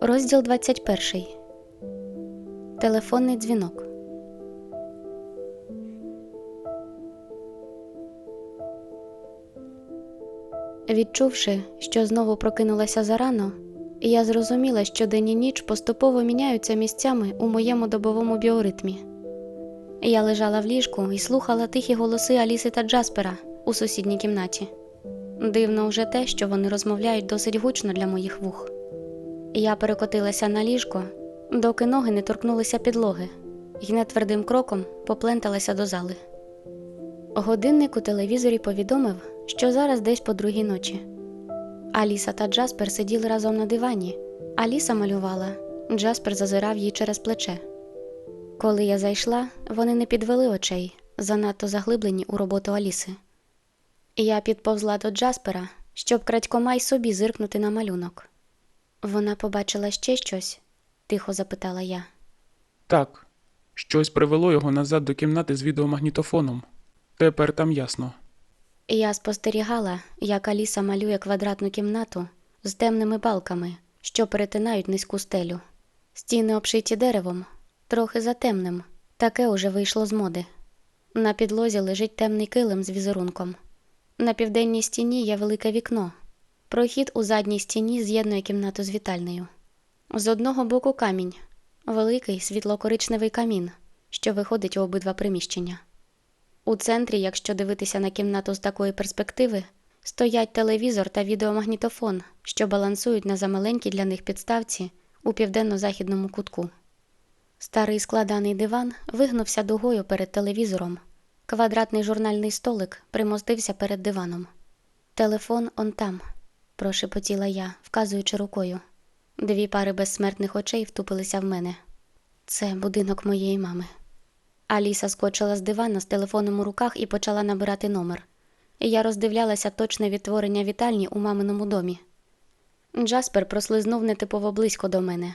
Розділ 21. Телефонний дзвінок. Відчувши, що знову прокинулася зарано, я зрозуміла, що день і ніч поступово міняються місцями у моєму добовому біоритмі. Я лежала в ліжку і слухала тихі голоси Аліси та Джаспера у сусідній кімнаті. Дивно вже те, що вони розмовляють досить гучно для моїх вух. Я перекотилася на ліжко, доки ноги не торкнулися підлоги, і нетвердим кроком попленталася до зали. Годинник у телевізорі повідомив, що зараз десь по другій ночі. Аліса та Джаспер сиділи разом на дивані. Аліса малювала, Джаспер зазирав їй через плече. Коли я зайшла, вони не підвели очей, занадто заглиблені у роботу Аліси. Я підповзла до Джаспера, щоб крадькома й собі зиркнути на малюнок. Вона побачила ще щось? тихо запитала я. Так, щось привело його назад до кімнати з відеомагнітофоном. Тепер там ясно. Я спостерігала, як Аліса малює квадратну кімнату з темними балками, що перетинають низьку стелю. Стіни обшиті деревом, трохи затемним, таке уже вийшло з моди. На підлозі лежить темний килим з візерунком. На південній стіні є велике вікно. Прохід у задній стіні з'єднує кімнату з вітальнею. З одного боку камінь, великий світло-коричневий камін, що виходить у обидва приміщення. У центрі, якщо дивитися на кімнату з такої перспективи, стоять телевізор та відеомагнітофон, що балансують на замаленькій для них підставці у південно-західному кутку. Старий складаний диван вигнувся дугою перед телевізором. Квадратний журнальний столик примостився перед диваном. Телефон он там, прошепотіла я, вказуючи рукою. Дві пари безсмертних очей втупилися в мене. Це будинок моєї мами. Аліса скочила з дивана з телефоном у руках і почала набирати номер. Я роздивлялася точне відтворення вітальні у маминому домі. Джаспер прослизнув нетипово близько до мене,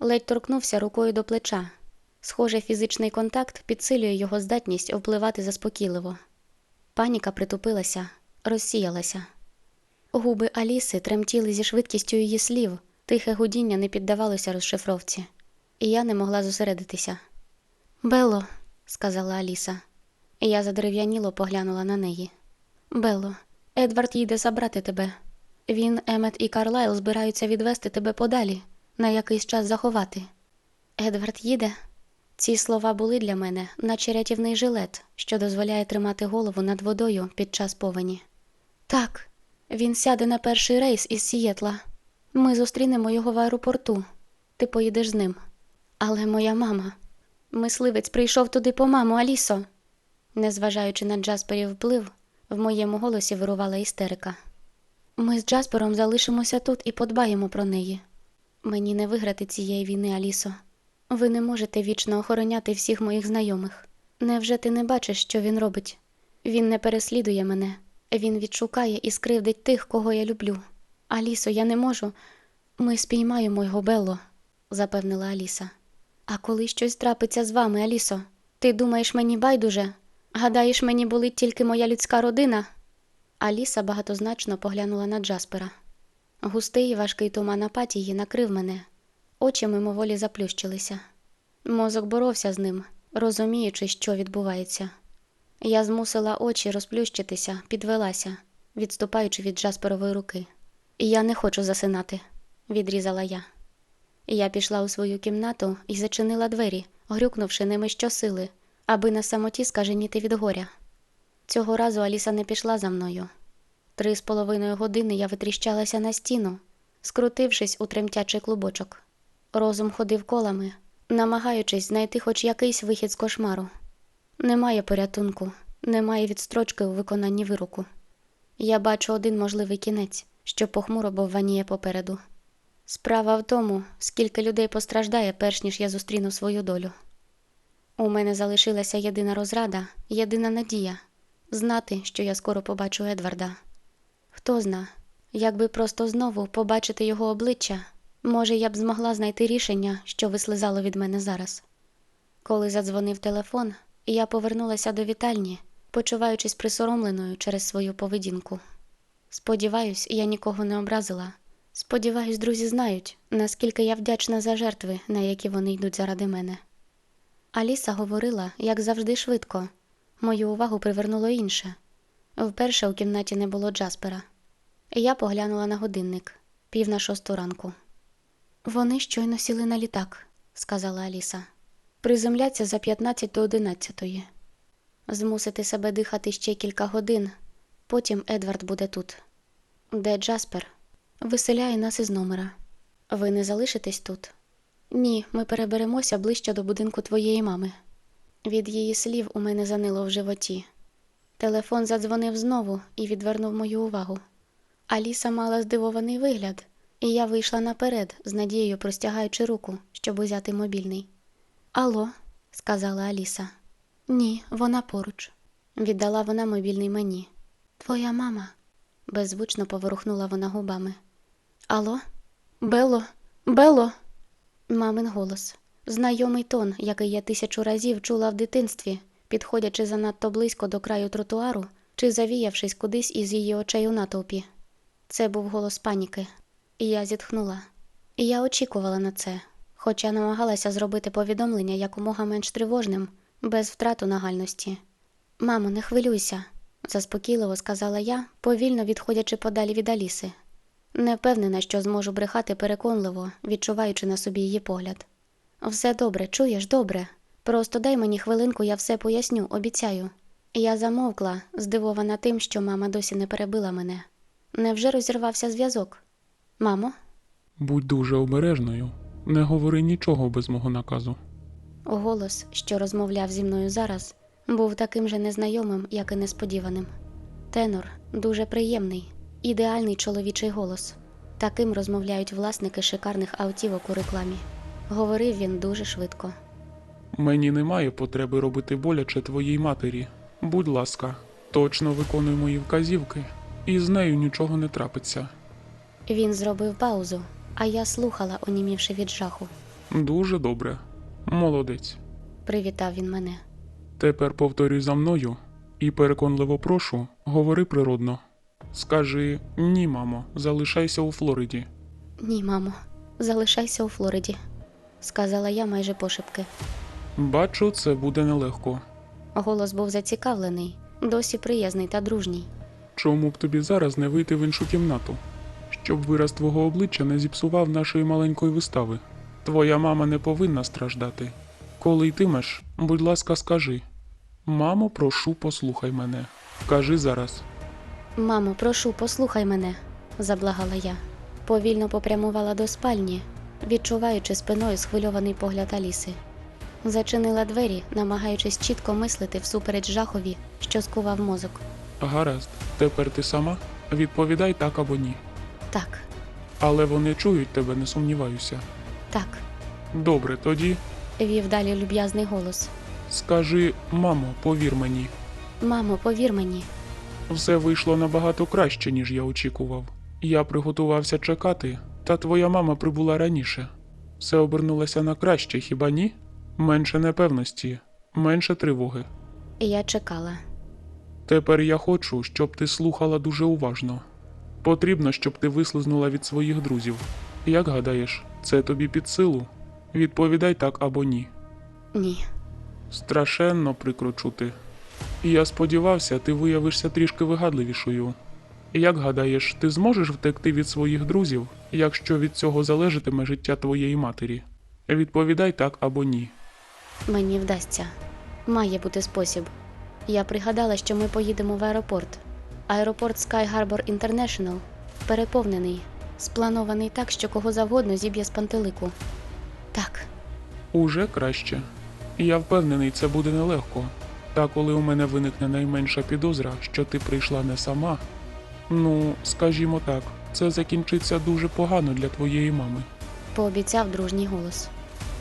ледь торкнувся рукою до плеча. Схоже, фізичний контакт підсилює його здатність впливати заспокійливо. Паніка притупилася, розсіялася. Губи Аліси тремтіли зі швидкістю її слів, тихе гудіння не піддавалося розшифровці, і я не могла зосередитися. Бело, сказала Аліса. Я задерев'яніло поглянула на неї. Бело, Едвард їде забрати тебе. Він, Емет і Карлайл збираються відвести тебе подалі, на якийсь час заховати. Едвард їде. Ці слова були для мене, наче рятівний жилет, що дозволяє тримати голову над водою під час повені. Так, він сяде на перший рейс із Сієтла. Ми зустрінемо його в аеропорту. Ти поїдеш з ним. Але моя мама. Мисливець прийшов туди по маму, Алісо. Незважаючи на Джасперів вплив, в моєму голосі вирувала істерика. Ми з Джаспером залишимося тут і подбаємо про неї. Мені не виграти цієї війни, Алісо. Ви не можете вічно охороняти всіх моїх знайомих. Невже ти не бачиш, що він робить? Він не переслідує мене, він відшукає і скривдить тих, кого я люблю. Алісо, я не можу. Ми спіймаємо його Белло, запевнила Аліса. А коли щось трапиться з вами, Алісо, ти думаєш мені байдуже? Гадаєш, мені болить тільки моя людська родина? Аліса багатозначно поглянула на Джаспера. Густий і важкий туман апатії накрив мене, очі мимоволі заплющилися. Мозок боровся з ним, розуміючи, що відбувається. Я змусила очі розплющитися, підвелася, відступаючи від Джасперової руки. Я не хочу засинати, відрізала я. Я пішла у свою кімнату і зачинила двері, грюкнувши ними щосили, аби на самоті скаженіти від горя. Цього разу Аліса не пішла за мною. Три з половиною години я витріщалася на стіну, скрутившись у тремтячий клубочок. Розум ходив колами, намагаючись знайти хоч якийсь вихід з кошмару. Немає порятунку, немає відстрочки у виконанні вироку. Я бачу один можливий кінець, що похмуро бовваніє попереду. Справа в тому, скільки людей постраждає, перш ніж я зустріну свою долю. У мене залишилася єдина розрада, єдина надія знати, що я скоро побачу Едварда. Хто зна, якби просто знову побачити його обличчя, може, я б змогла знайти рішення, що вислизало від мене зараз. Коли задзвонив телефон, я повернулася до вітальні, почуваючись присоромленою через свою поведінку. Сподіваюсь, я нікого не образила Сподіваюсь, друзі знають, наскільки я вдячна за жертви, на які вони йдуть заради мене. Аліса говорила, як завжди, швидко. Мою увагу привернуло інше. Вперше у кімнаті не було Джаспера. Я поглянула на годинник пів на шосту ранку. Вони щойно сіли на літак, сказала Аліса. Приземляться за 15 до 11. Змусити себе дихати ще кілька годин, потім Едвард буде тут. Де Джаспер? Виселяє нас із номера. Ви не залишитесь тут? Ні, ми переберемося ближче до будинку твоєї мами. Від її слів у мене занило в животі. Телефон задзвонив знову і відвернув мою увагу. Аліса мала здивований вигляд, і я вийшла наперед, з надією простягаючи руку, щоб узяти мобільний. Алло, сказала Аліса. Ні, вона поруч. Віддала вона мобільний мені. Твоя мама. беззвучно поворухнула вона губами. Алло? Бело, Бело. Мамин голос. Знайомий тон, який я тисячу разів чула в дитинстві, підходячи занадто близько до краю тротуару чи завіявшись кудись із її очей у натовпі. Це був голос паніки, і я зітхнула. Я очікувала на це, хоча намагалася зробити повідомлення якомога менш тривожним, без втрату нагальності. Мамо, не хвилюйся, заспокійливо сказала я, повільно відходячи подалі від Аліси. Не впевнена, що зможу брехати переконливо, відчуваючи на собі її погляд. Все добре, чуєш, добре. Просто дай мені хвилинку, я все поясню, обіцяю. Я замовкла, здивована тим, що мама досі не перебила мене. Невже розірвався зв'язок? Мамо? Будь дуже обережною. Не говори нічого без мого наказу. Голос, що розмовляв зі мною зараз, був таким же незнайомим, як і несподіваним. Тенор дуже приємний, ідеальний чоловічий голос. Таким розмовляють власники шикарних автівок у рекламі. Говорив він дуже швидко. Мені немає потреби робити боляче твоїй матері. Будь ласка, точно виконуй мої вказівки, і з нею нічого не трапиться. Він зробив паузу, а я слухала, онімівши від жаху. Дуже добре. Молодець. Привітав він мене. Тепер повторюй за мною і переконливо прошу, говори природно. Скажи ні, мамо, залишайся у Флориді. Ні, мамо, залишайся у Флориді, сказала я майже пошепки. Бачу, це буде нелегко. Голос був зацікавлений, досі приязний та дружній. Чому б тобі зараз не вийти в іншу кімнату? Щоб вираз твого обличчя не зіпсував нашої маленької вистави. Твоя мама не повинна страждати. Коли йтимеш, будь ласка, скажи. Мамо, прошу, послухай мене. Кажи зараз. Мамо, прошу, послухай мене, заблагала я. Повільно попрямувала до спальні, відчуваючи спиною схвильований погляд Аліси. Зачинила двері, намагаючись чітко мислити всупереч жахові, що скував мозок. Гаразд, тепер ти сама? Відповідай так або ні. Так, Але вони чують тебе, не сумніваюся. так, Добре, тоді вів далі люб'язний голос. скажи, мамо, повір мені, Мамо, повір мені, все вийшло набагато краще, ніж я очікував. Я приготувався чекати, та твоя мама прибула раніше. Все обернулося на краще, хіба ні? Менше непевності, менше тривоги. я чекала. Тепер я хочу, щоб ти слухала дуже уважно. Потрібно, щоб ти вислизнула від своїх друзів. Як гадаєш, це тобі під силу? Відповідай так або ні. Ні, Страшенно прикро чути. Я сподівався, ти виявишся трішки вигадливішою. Як гадаєш, ти зможеш втекти від своїх друзів, якщо від цього залежатиме життя твоєї матері? Відповідай так або ні. мені вдасться. Має бути спосіб. Я пригадала, що ми поїдемо в аеропорт. Аеропорт Sky Harbor International переповнений, спланований так, що кого завгодно зіб'є з пантелику. Так, Уже краще. Я впевнений, це буде нелегко. Та коли у мене виникне найменша підозра, що ти прийшла не сама. Ну, скажімо так, це закінчиться дуже погано для твоєї мами. пообіцяв дружній голос.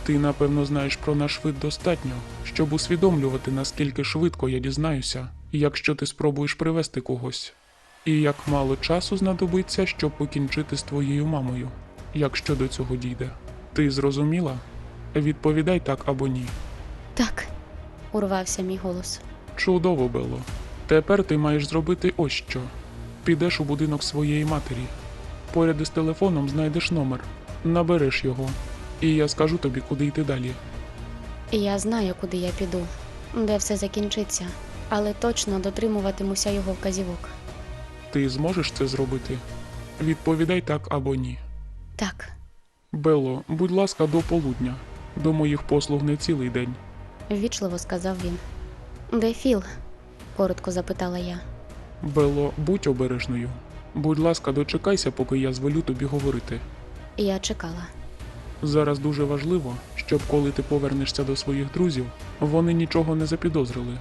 Ти, напевно, знаєш про наш вид достатньо, щоб усвідомлювати, наскільки швидко я дізнаюся, якщо ти спробуєш привести когось. І як мало часу знадобиться, щоб покінчити з твоєю мамою, якщо до цього дійде. Ти зрозуміла? Відповідай так або ні. Так, урвався мій голос. Чудово, Бело. Тепер ти маєш зробити ось що. Підеш у будинок своєї матері. Поряд із телефоном знайдеш номер, набереш його, і я скажу тобі, куди йти далі. Я знаю, куди я піду, де все закінчиться, але точно дотримуватимуся його вказівок. Ти зможеш це зробити? Відповідай так або ні. Так, Бело, будь ласка, до полудня. До моїх послуг не цілий день. ввічливо сказав він. Де Філ? коротко запитала я. Бело, будь обережною. Будь ласка, дочекайся, поки я звелю тобі говорити. Я чекала. Зараз дуже важливо, щоб коли ти повернешся до своїх друзів, вони нічого не запідозрили.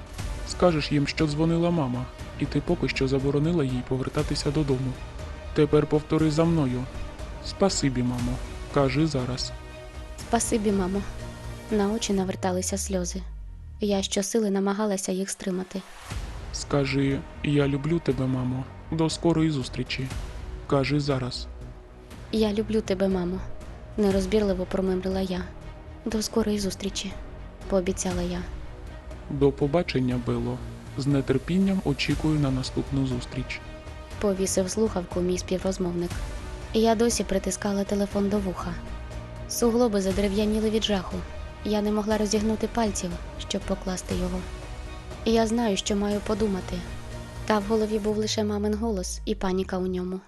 Скажеш їм, що дзвонила мама, і ти поки що заборонила їй повертатися додому. Тепер повтори за мною. Спасибі, мамо. Кажи зараз. Спасибі, мамо. На очі наверталися сльози. Я щосили намагалася їх стримати. Скажи, я люблю тебе, мамо. До скорої зустрічі. Кажи зараз. Я люблю тебе, мамо, нерозбірливо промимрила я. До скорої зустрічі, пообіцяла я. До побачення, Бело. З нетерпінням очікую на наступну зустріч. Повісив слухавку мій співрозмовник. Я досі притискала телефон до вуха. Суглоби задерев'яніли від жаху. Я не могла розігнути пальців, щоб покласти його. Я знаю, що маю подумати. Та в голові був лише мамин голос і паніка у ньому.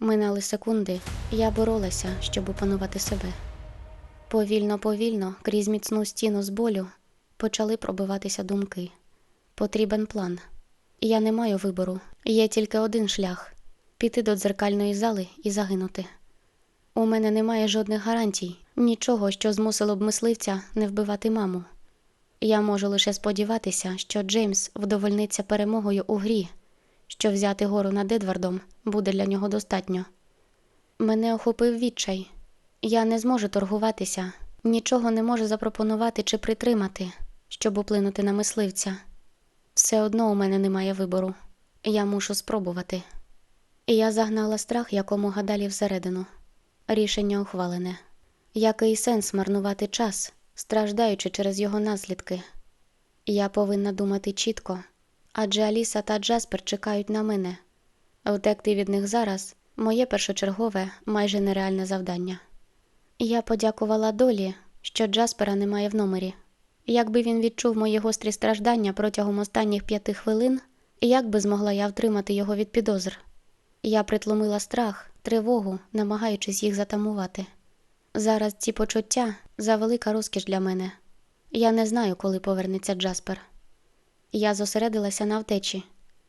Минали секунди, я боролася, щоб опанувати себе. Повільно, повільно, крізь міцну стіну з болю, почали пробиватися думки. Потрібен план. Я не маю вибору. Є тільки один шлях піти до дзеркальної зали і загинути. У мене немає жодних гарантій, нічого, що змусило б мисливця не вбивати маму. Я можу лише сподіватися, що Джеймс вдовольниться перемогою у грі, що взяти гору над Едвардом буде для нього достатньо. Мене охопив відчай. Я не зможу торгуватися, нічого не можу запропонувати чи притримати, щоб уплинути на мисливця. Все одно у мене немає вибору. Я мушу спробувати. І я загнала страх якомога далі всередину. Рішення ухвалене. Який сенс марнувати час, страждаючи через його наслідки? Я повинна думати чітко, адже Аліса та Джаспер чекають на мене. Втекти від них зараз моє першочергове, майже нереальне завдання. Я подякувала долі, що Джаспера немає в номері. Якби він відчув мої гострі страждання протягом останніх п'яти хвилин, як би змогла я втримати його від підозр? Я притломила страх, тривогу, намагаючись їх затамувати. Зараз ці почуття завелика розкіш для мене. Я не знаю, коли повернеться Джаспер. Я зосередилася на втечі.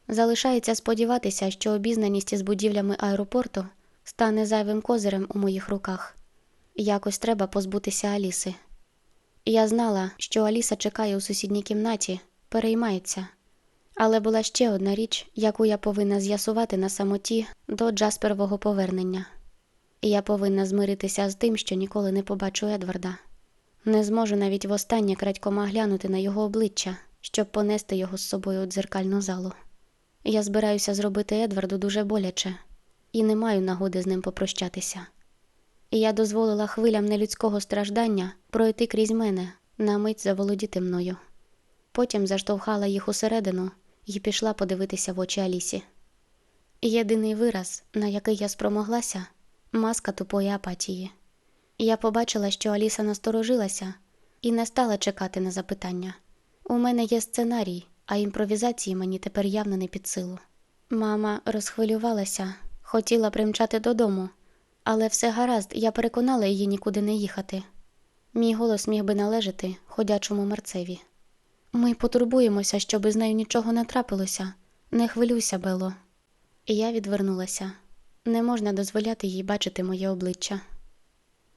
Залишається сподіватися, що обізнаність із будівлями аеропорту стане зайвим козирем у моїх руках. Якось треба позбутися Аліси. Я знала, що Аліса чекає у сусідній кімнаті, переймається. Але була ще одна річ, яку я повинна з'ясувати на самоті до Джасперового повернення. Я повинна змиритися з тим, що ніколи не побачу Едварда. Не зможу навіть востаннє крадькома глянути на його обличчя, щоб понести його з собою у дзеркальну залу. Я збираюся зробити Едварду дуже боляче і не маю нагоди з ним попрощатися. І я дозволила хвилям нелюдського страждання пройти крізь мене, на мить заволодіти мною. Потім заштовхала їх усередину і пішла подивитися в очі Алісі. Єдиний вираз, на який я спромоглася, маска тупої апатії. Я побачила, що Аліса насторожилася і не стала чекати на запитання. У мене є сценарій, а імпровізації мені тепер явно не під силу. Мама розхвилювалася, хотіла примчати додому, але все гаразд, я переконала її нікуди не їхати. Мій голос міг би належати ходячому мерцеві. Ми потурбуємося, щоб із нею нічого не трапилося. Не хвилюйся, Бело. Я відвернулася. Не можна дозволяти їй бачити моє обличчя.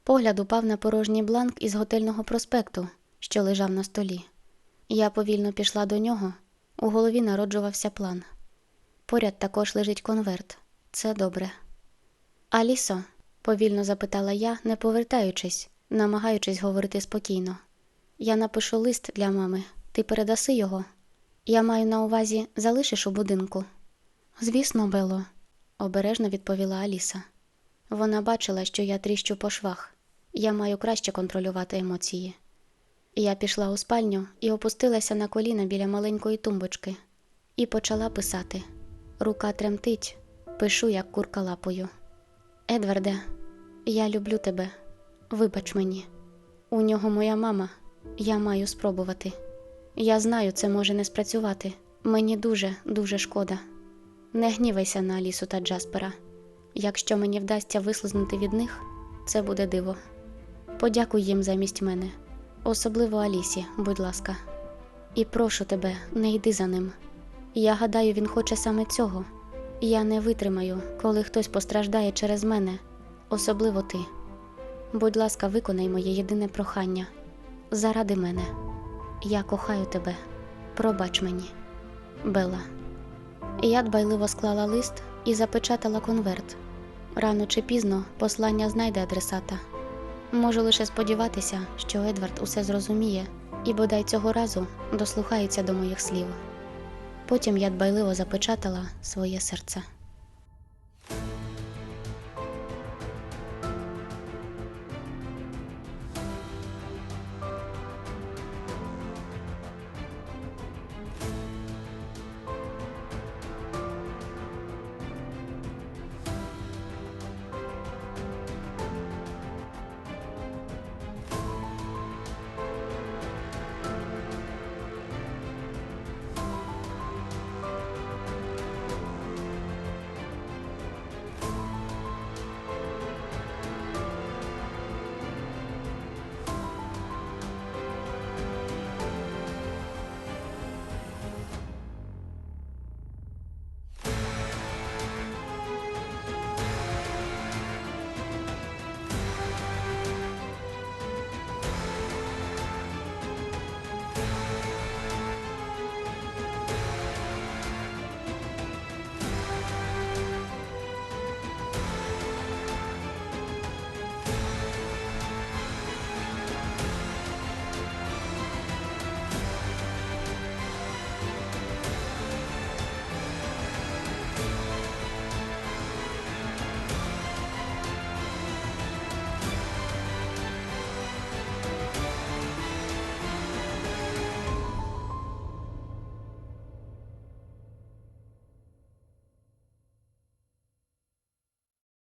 Погляд упав на порожній бланк із готельного проспекту, що лежав на столі. Я повільно пішла до нього, у голові народжувався план. Поряд також лежить конверт. Це добре. Алісо, повільно запитала я, не повертаючись, намагаючись говорити спокійно. Я напишу лист для мами. Ти передаси його? Я маю на увазі, залишиш у будинку. Звісно, Бело, обережно відповіла Аліса. Вона бачила, що я тріщу по швах. Я маю краще контролювати емоції. Я пішла у спальню і опустилася на коліна біля маленької тумбочки і почала писати. Рука тремтить, пишу, як курка лапою. Едварде, я люблю тебе. Вибач мені. У нього моя мама. Я маю спробувати. Я знаю, це може не спрацювати. Мені дуже, дуже шкода. Не гнівайся на Алісу та Джаспера. Якщо мені вдасться вислизнути від них, це буде диво. Подякуй їм замість мене, особливо Алісі, будь ласка. І прошу тебе, не йди за ним. Я гадаю, він хоче саме цього. Я не витримаю, коли хтось постраждає через мене, особливо ти. Будь ласка, виконай моє єдине прохання заради мене. Я кохаю тебе. Пробач мені, Бела. Я дбайливо склала лист і запечатала конверт. Рано чи пізно послання знайде адресата. Можу лише сподіватися, що Едвард усе зрозуміє і бодай цього разу дослухається до моїх слів. Потім я дбайливо запечатала своє серце.